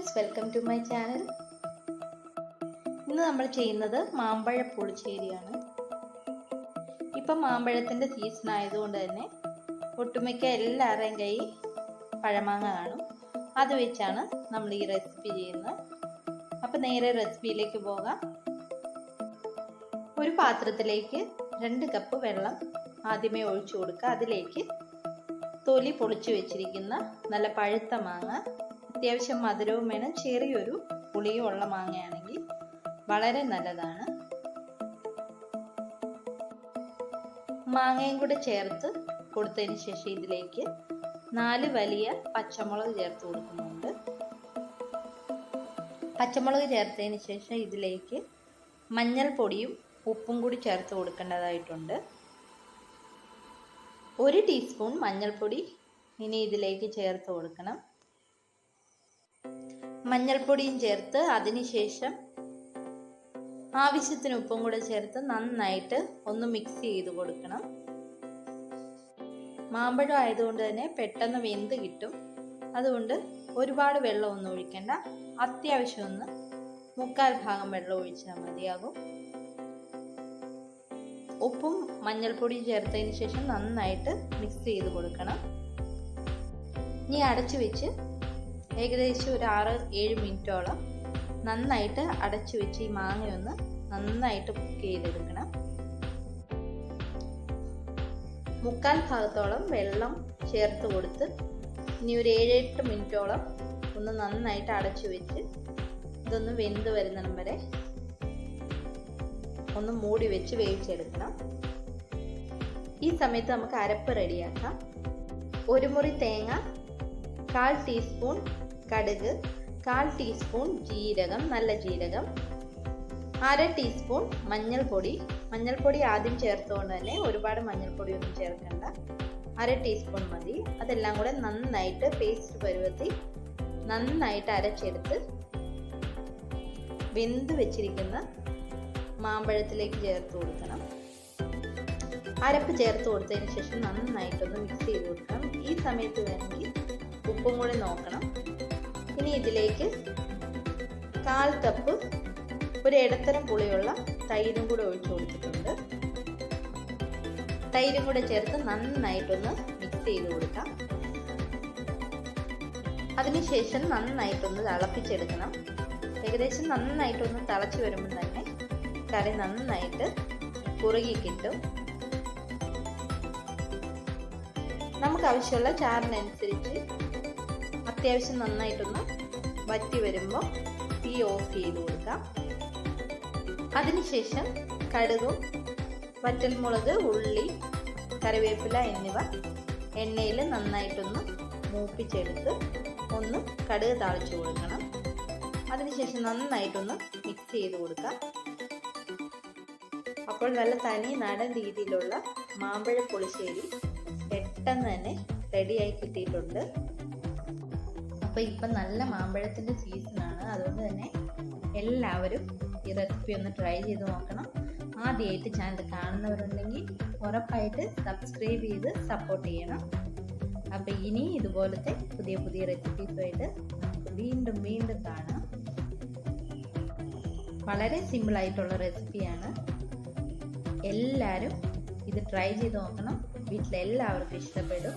Friends welcome to my channel. ഇന്ന് നമ്മൾ ചെയ്യുന്നത് മാമ്പഴ പൊളിച്ചേരിയാണ് ഇപ്പം മാമ്പഴത്തിന്റെ സീസൺ ആയതുകൊണ്ട് തന്നെ ഒട്ടുമിക്ക എല്ലാവരുടെയും കൈ പഴമാങ്ങ കാണും. അത് വെച്ചാണ് നമ്മൾ ഈ റെസിപ്പി ചെയ്യുന്നത്. അപ്പം നേരെ റെസിപ്പിയിലേക്ക് പോകാം. ഒരു പാത്രത്തിലേക്ക് രണ്ട് കപ്പ് വെള്ളം ആദ്യമേ ഒഴിച്ചു കൊടുക്കുക. അതിലേക്ക് തൊലി പൊളിച്ചു വെച്ചിരിക്കുന്ന നല്ല പഴുത്ത മാങ്ങ അത്യാവശ്യം മധുരവും വേണം. ചെറിയൊരു പുളിയും ഉള്ള മാങ്ങയാണെങ്കിൽ വളരെ നല്ലതാണ്. മാങ്ങയും കൂടെ ചേർത്ത് കൊടുത്തതിന് ശേഷം ഇതിലേക്ക് നാല് വലിയ പച്ചമുളക് ചേർത്ത് കൊടുക്കുന്നുണ്ട്. പച്ചമുളക് ചേർത്തതിന് ശേഷം ഇതിലേക്ക് മഞ്ഞൾപ്പൊടിയും ഉപ്പും കൂടി ചേർത്ത് കൊടുക്കേണ്ടതായിട്ടുണ്ട്. ഒരു ടീസ്പൂൺ മഞ്ഞൾപ്പൊടി ഇനി ഇതിലേക്ക് ചേർത്ത് കൊടുക്കണം. മഞ്ഞൾപ്പൊടിയും ചേർത്ത് അതിനുശേഷം ആവശ്യത്തിന് ഉപ്പും കൂടെ ചേർത്ത് നന്നായിട്ട് ഒന്ന് മിക്സ് ചെയ്ത് കൊടുക്കണം. മാമ്പഴം ആയതുകൊണ്ട് തന്നെ പെട്ടെന്ന് വെന്ത് കിട്ടും. അതുകൊണ്ട് ഒരുപാട് വെള്ളം ഒന്നും ഒഴിക്കണ്ട. അത്യാവശ്യം ഒന്ന് മുക്കാൽ ഭാഗം വെള്ളം ഒഴിച്ചാൽ മതിയാകും. ഉപ്പും മഞ്ഞൾപ്പൊടിയും ചേർത്തതിന് ശേഷം നന്നായിട്ട് മിക്സ് ചെയ്ത് കൊടുക്കണം. ഇനി അടച്ചു വെച്ച് ഏകദേശം ഒരു ആറ് ഏഴ് മിനിറ്റോളം നന്നായിട്ട് അടച്ചു വെച്ച് ഈ മാങ്ങയൊന്ന് നന്നായിട്ട് കുക്ക് ചെയ്തെടുക്കണം. മുക്കാൽ ഭാഗത്തോളം വെള്ളം ചേർത്ത് കൊടുത്ത് ഇനി ഒരു ഏഴെട്ട് മിനിറ്റോളം ഒന്ന് നന്നായിട്ട് അടച്ചു വെച്ച് ഇതൊന്ന് വെന്ത് വരുന്നിടം വരെ ഒന്ന് മൂടി വെച്ച് വേവിച്ചെടുക്കണം. ഈ സമയത്ത് നമുക്ക് അരപ്പ് റെഡിയാക്കാം. ഒരു മുറി തേങ്ങ കാൽ ടീസ്പൂൺ കടുക് കാൽ ടീസ്പൂൺ ജീരകം നല്ല ജീരകം അര ടീസ്പൂൺ മഞ്ഞൾപ്പൊടി. മഞ്ഞൾപ്പൊടി ആദ്യം ചേർത്തുകൊണ്ട് തന്നെ ഒരുപാട് മഞ്ഞൾപ്പൊടി ഒന്നും ചേർക്കണ്ട. അര ടീസ്പൂൺ മതി. അതെല്ലാം കൂടെ നന്നായിട്ട് പേസ്റ്റ് പരുവത്തി നന്നായിട്ട് അരച്ചെടുത്ത് വെന്ത് വെച്ചിരിക്കുന്ന മാമ്പഴത്തിലേക്ക് ചേർത്ത് കൊടുക്കണം. അരപ്പ് ചേർത്ത് കൊടുത്തതിന് ശേഷം നന്നായിട്ടൊന്ന് മിക്സ് ചെയ്ത് കൊടുക്കണം. ഈ സമയത്ത് വേണമെങ്കിൽ ഉപ്പും കൂടി നോക്കണം. ഇനി ഇതിലേക്ക് കാൽ കപ്പ് ഒരു ഇടത്തരം പുളിയുള്ള തൈരും കൂടെ ഒഴിച്ചു കൊടുത്തിട്ടുണ്ട്. തൈരും കൂടെ ചേർത്ത് നന്നായിട്ടൊന്ന് മിക്സ് ചെയ്ത് കൊടുക്കാം. അതിനുശേഷം നന്നായിട്ടൊന്ന് തിളപ്പിച്ചെടുക്കണം. ഏകദേശം നന്നായിട്ടൊന്ന് തിളച്ച് വരുമ്പോൾ തന്നെ കറി നന്നായിട്ട് കുറുകി കിട്ടും. നമുക്ക് ആവശ്യമുള്ള ചാറിനനുസരിച്ച് അത്യാവശ്യം നന്നായിട്ടൊന്ന് വറ്റി വരുമ്പോൾ തീ ഓഫ് ചെയ്ത് കൊടുക്കാം. അതിനുശേഷം കടുകും വറ്റൽമുളക് ഉള്ളി കറിവേപ്പില എന്നിവ എണ്ണയിൽ നന്നായിട്ടൊന്ന് മൂപ്പിച്ചെടുത്ത് ഒന്ന് കടുക് താളിച്ചു കൊടുക്കണം. അതിനുശേഷം നന്നായിട്ടൊന്ന് മിക്സ് ചെയ്ത് കൊടുക്കാം. അപ്പോൾ നല്ല തനി നാടൻ രീതിയിലുള്ള മാമ്പഴ പുളിശ്ശേരി പെട്ടെന്ന് തന്നെ റെഡിയായി കിട്ടിയിട്ടുണ്ട്. അപ്പോൾ ഇപ്പം നല്ല മാമ്പഴത്തിന്റെ സീസണാണ് അതുകൊണ്ട് തന്നെ എല്ലാവരും ഈ റെസിപ്പി ഒന്ന് ട്രൈ ചെയ്ത് നോക്കണം. ആദ്യമായിട്ട് ചാനൽ കാണുന്നവരുണ്ടെങ്കിൽ ഉറപ്പായിട്ട് സബ്സ്ക്രൈബ് ചെയ്ത് സപ്പോർട്ട് ചെയ്യണം. അപ്പോൾ ഇനി ഇതുപോലത്തെ പുതിയ പുതിയ റെസിപ്പീസുമായിട്ട് വീണ്ടും വീണ്ടും കാണാം. വളരെ സിമ്പിളായിട്ടുള്ള റെസിപ്പിയാണ് എല്ലാവരും ഇത് ട്രൈ ചെയ്ത് നോക്കണം. വീട്ടിലെല്ലാവർക്കും ഇഷ്ടപ്പെടും.